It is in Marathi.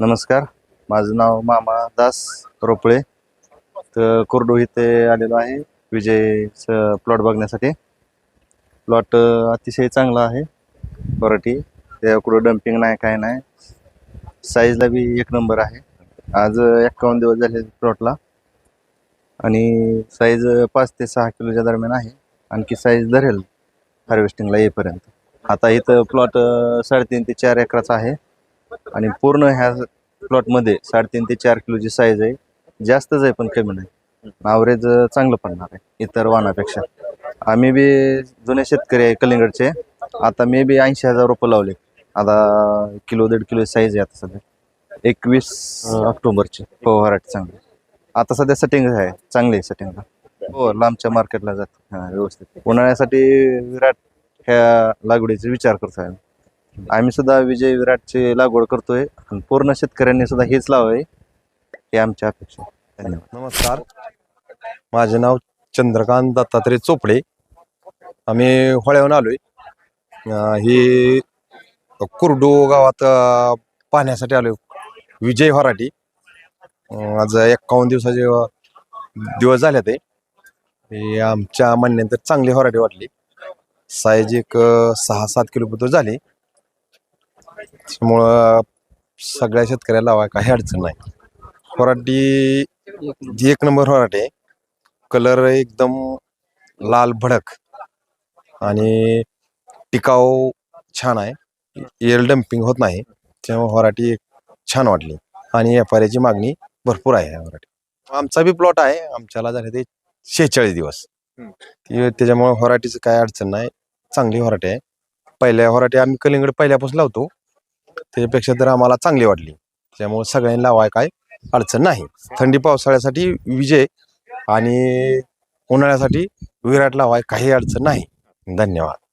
नमस्कार. माझं नाव मामा दास रोपळे. तर कोरडू इथे आलेलो आहे. विजय प्लॉट बघण्यासाठी. प्लॉट अतिशय चांगला आहे. पराठी त्या कुठं डम्पिंग नाही काय नाही. साईजला बी एक नंबर आहे. आज एक्कावन्न दिवस झाले प्लॉटला. आणि साईज पाच ते सहा किलोच्या दरम्यान आहे. आणखी साईज धरेल हार्वेस्टिंगला येईपर्यंत. आता इथं प्लॉट साडेतीन ते चार एकराचा आहे. आणि पूर्ण ह्या प्लॉटमध्ये साडेतीन ते चार किलोची साईज आहे. जास्तच आहे पण कमी नाही. ॲव्हरेज चांगलं पडणार आहे इतर वाहनापेक्षा. आम्ही बी जुने शेतकरी आहे कलिंगडचे. आता मी बी ऐंशी हजार रुपये लावले. आता किलो दीड किलो साईज आहे आता सध्या. एकवीस ऑक्टोबरची. हो हराट चांगली. आता सध्या सेटिंग आहे चांगली आहे सेटिंगला हो लांबच्या मार्केटला जात. हां व्यवस्थित. उन्हाळ्यासाठी विराट ह्या लागवडीचा विचार करतो आहे आम्ही सुद्धा विजय विराटची लागवड करतोय. आणि पूर्ण शेतकऱ्यांनी सुद्धा हेच लावावे हे आमची अपेक्षा आहे. धन्यवाद. नमस्कार. माझे नाव चंद्रकांत दत्तात्रय चोपडे. आम्ही होळ्याहून आलोय. अं, ही कुर्डू गावात अं, पाहण्यासाठी आलोय. विजय होराटी अं, आज एक्कावन्न दिवसाचे अं, दिवस झाले ते. हे आमच्या म्हणण्यानंतर चांगली होराटी वाटली. साईज एक अं, सहा सात किलोमीटर झाली. त्यामुळं सगळ्या शेतकऱ्याला लावाय काही अडचण नाही. होराटी जी एक नंबर होराट आहे कलर एकदम लाल भडक आणि टिकाऊ छान आहे. एअर डम्पिंग होत नाही त्यामुळे होराटी एक छान वाटली आणि व्यापाऱ्याची मागणी भरपूर आहे या होराटी. आमचा बी प्लॉट आहे आमच्याला झाले ते शेहेचाळीस दिवस. त्याच्यामुळे होराटीचं काय अडचण नाही चांगली होराटी आहे. पहिल्या होराटी आम्ही कलिंगड पहिल्यापासून लावतो. त्याच्यापेक्षा तर आम्हाला चांगली वाटली. त्यामुळे सगळ्यांनी लावाय काय अडचण नाही. थंडी पावसाळ्यासाठी विजय आणि उन्हाळ्यासाठी विराट लावाय काही अडचण नाही. धन्यवाद.